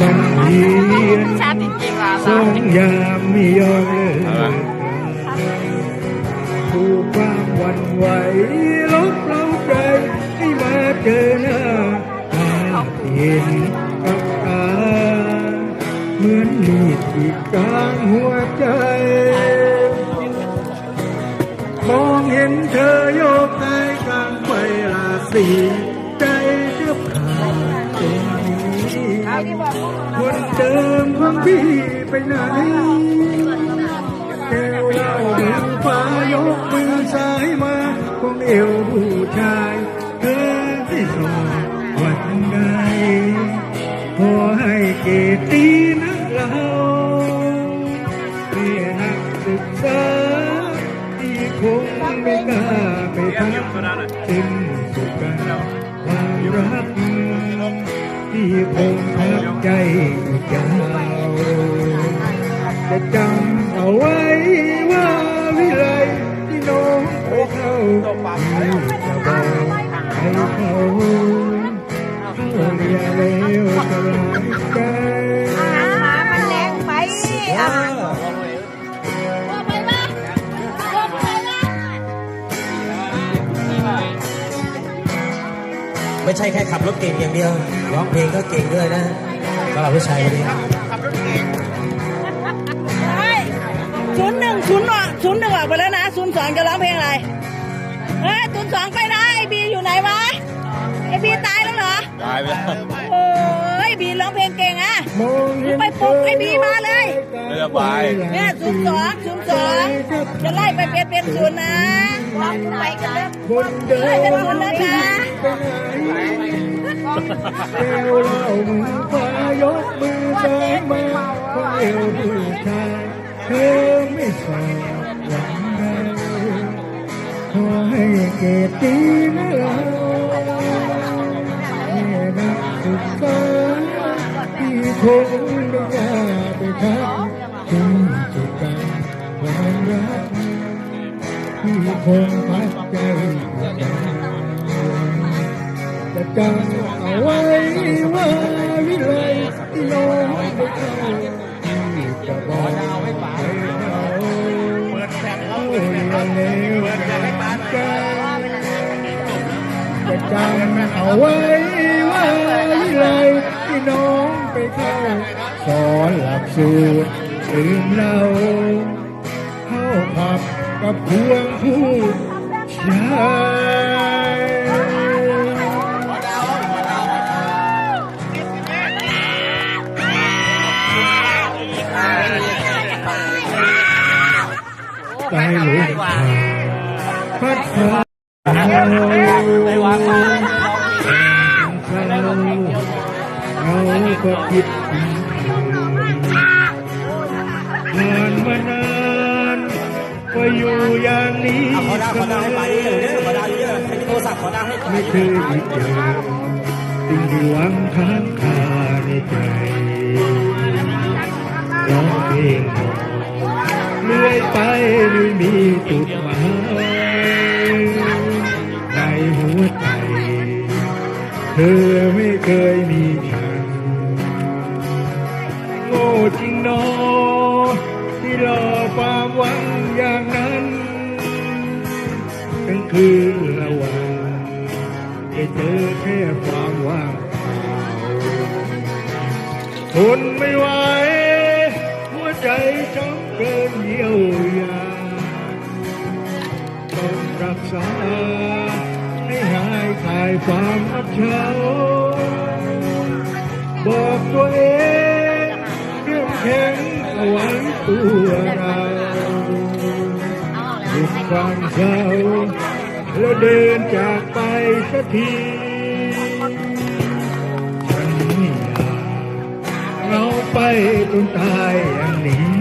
มันเพียนชาติจริงๆว่ะสองยามไม่ยอมเลยผู้ความวันไหวลบเราใจให้มาเจอหน้าตาเห็นกับตาเหมือนมีดที่กลางหัวใจมองเห็นเธอโยกไปกลางไฟลาสี เดิมของพี่ไปไหนแก้วเหล้ามือฟ้ายกมือซ้ายมาคงเอวผู้ชายเธอที่สองวันใดขอให้เกตีนะเราเรียนักศึกษาที่คงไม่กล้าไปทักถึงสุขกันความรัก ที่คงพักใจเจ้าจะจำเอาไว้ว่าวิไลที่น้องไปเข้า ไม่ใช่แค่ขับรถเก่งอย่างเดียว ร้องเพลงก็เก่งด้วยนะสำหรับผู้ชายคนนี้ศูนย์หนึ่งศูนย์ออกศูนย์หนึ่งออกไปแล้วนะศูนย์สองจะร้องเพลงอะไรเฮ้ยศูนย์สองไปนะไอบีอยู่ไหนวะไอบีตายแล้วเหรอตายไปแล้วโอ้ยบีร้องเพลงเก่งอะมองเห็นไปปลุกไอ้บีมาเลยไม่สบายเนี่ยศูนย์สองศูนย์สองจะไล่ไปเป็นเป็นศูนย์นะ ไปกันเลยคนเดินเป็นศูนย์แล้วนะแก้วเหล้ามือฟ้าย คงพัดใจจะจำเอาไว้ว่าวิไลที่น้องไปเข้าที่จะบอกให้เขาเอาอย่างเลวใจจะจำเอาไว้ว่าวิไลที่น้องไปเข้าสอนหลักสูตรลืมเราเข้าผับ กับพวงผู้ชายใจหลงทางพัดพาเราเราเราก็คิด นี้ขอดาวขอดาวให้ไปเยอะขอดาวเยอะให้โทรศัพท์ขอดาวให้ไม่เคยได้เจอสิ่งที่หวังค้างคาในใจร้องเพลงบอกเลื่อยไปไม่มีจุดหมายในหัวใจ เธอไม่เคยมีฉันโคืนละวันได้เจอแค่ความว่างเปล่าทนไม่ไหวหัวใจช้ำเกินเยียวยาต้องรักษาให้หายคลายความอับเฉาบอกตัวเองเรื่องแข็งเอาไว้ตัวเราหยุดความเศร้า แล้วเดินจากไปสักทีฉันไม่อยากเราไปจนตายอย่างนี้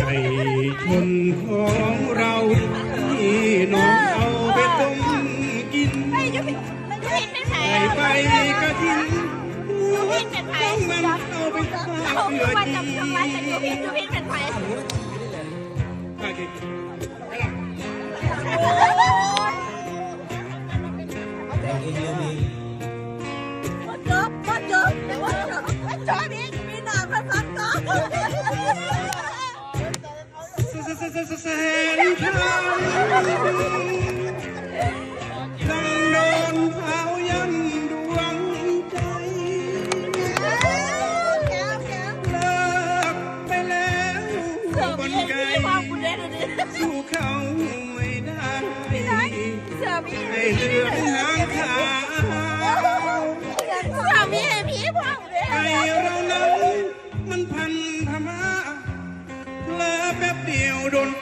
ไก่ชนของเราที่น้องเอาไปต้มกินไก่ไปก็ทิ้งต้องมันเอาไปฝากเพื่อกินไก่แส นทาง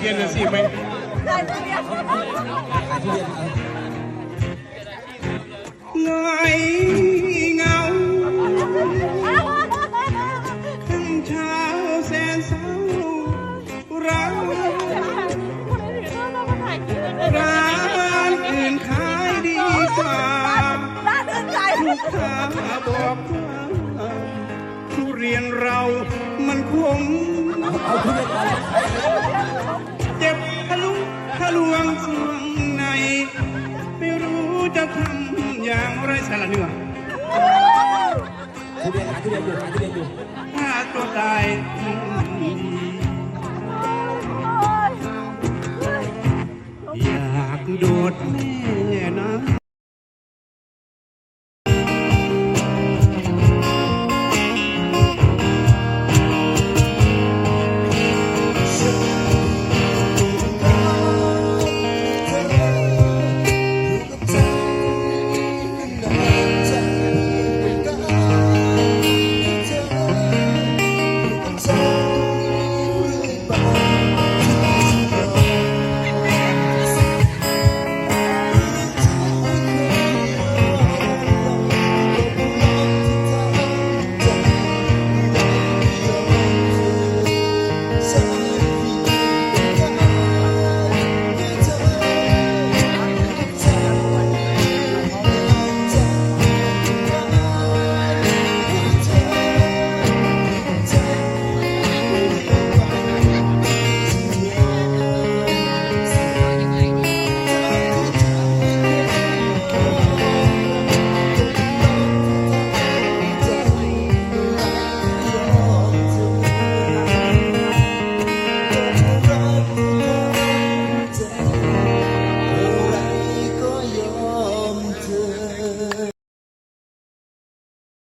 เรียน เรียนเรามันคงเจ็บทะลุทะลวงส่วงใน ไม่รู้จะทำอย่างไรสารเนื้อทุเรียนหาทุเรียนอยู่หาทุเรียนอยู่ถ้าตัวตาย